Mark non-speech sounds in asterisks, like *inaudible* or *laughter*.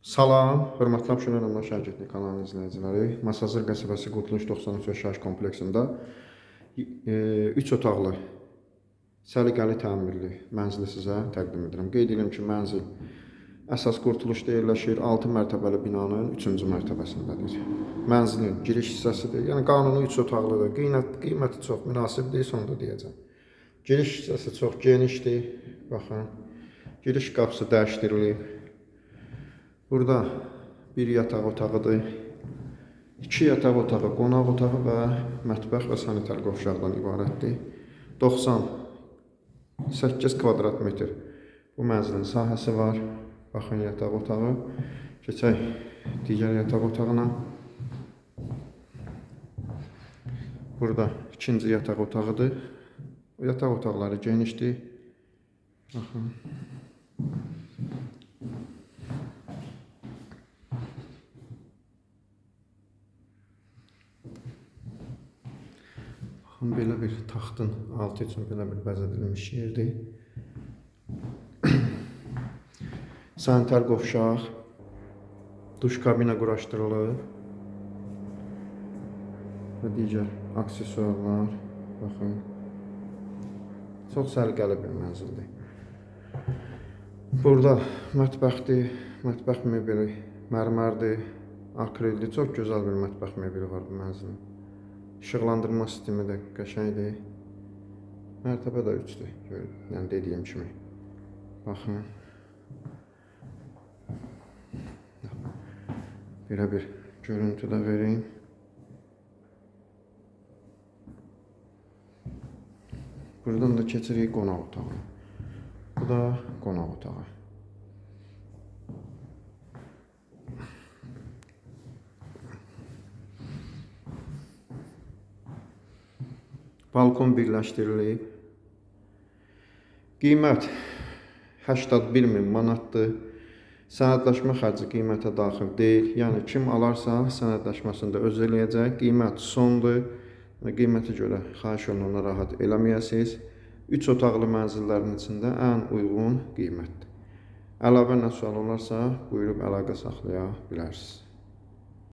Salam, hörmətli Abşeron Əmlak Şirkəti kanalının izləyiciləri. Masazır qəsəbəsi Qurtuluş 93 yaşayış kompleksində 3 otaqlı səliqəli təmirli mənzili sizə təqdim edirəm. Qeyd edirəm ki, mənzil əsas Qurtuluşda yerləşir. 6 mərtəbəli binanın 3-cü mərtəbəsindədir. Mənzilin giriş hissəsidir. Yəni qanuni 3 otaqlıdır. Qiymət qiyməti çox münasibdir, sonda deyəcəm. Giriş hissəsi çox genişdir. Baxın. Giriş qapısı dəyişdirilib. Burada bir yataq otağıdır. İki yataq otağı, qonaq otağı və mətbəx və sanitar qovşaqdan ibarətdir. 98 kvadrat metr bu mənzilin sahəsi var. Baxın yataq otağı. Keçək digər yataq otağına. Burada ikinci yataq otağıdır. Yataq otaqları genişdir. Baxın. Baxın belə bir taxtın altı üçün belə bir bəzədilmiş yerdir. *clears throat* Sanitar qovşaq, duş kabinə quraşdırılıb və digər aksesuarlar. Baxın. Çox səliqəli bir mənzildir. Burada mətbəxdir, mətbəx mebeli mərmərdir, akrildir. Çox gözəl bir mətbəx mebeli var bu mənzilin. İşıqlandırma sistemi də qəşəngdir. Mərtəbə də 3-dür. Yəni dediyim kimi. Baxın. Belə bir görüntü də vereyim. Buradan da keçirik qonaq otağına. Bu da qonaq otağı. Balkon birləşdirilib. Qiymət 81 min manatdır. Sənədləşmə xərci qiymətə daxil deyil. Yəni kim alarsa sənədləşməsini də öz eləyəcək. Qiymət sondur və qiymətə görə xahiş olunur narahat eləməyəsiniz. 3 otaqlı mənzillərin içində ən uyğun qiymətdir. Əlavə nə sual olarsa, buyurub əlaqə saxlaya bilərsiniz.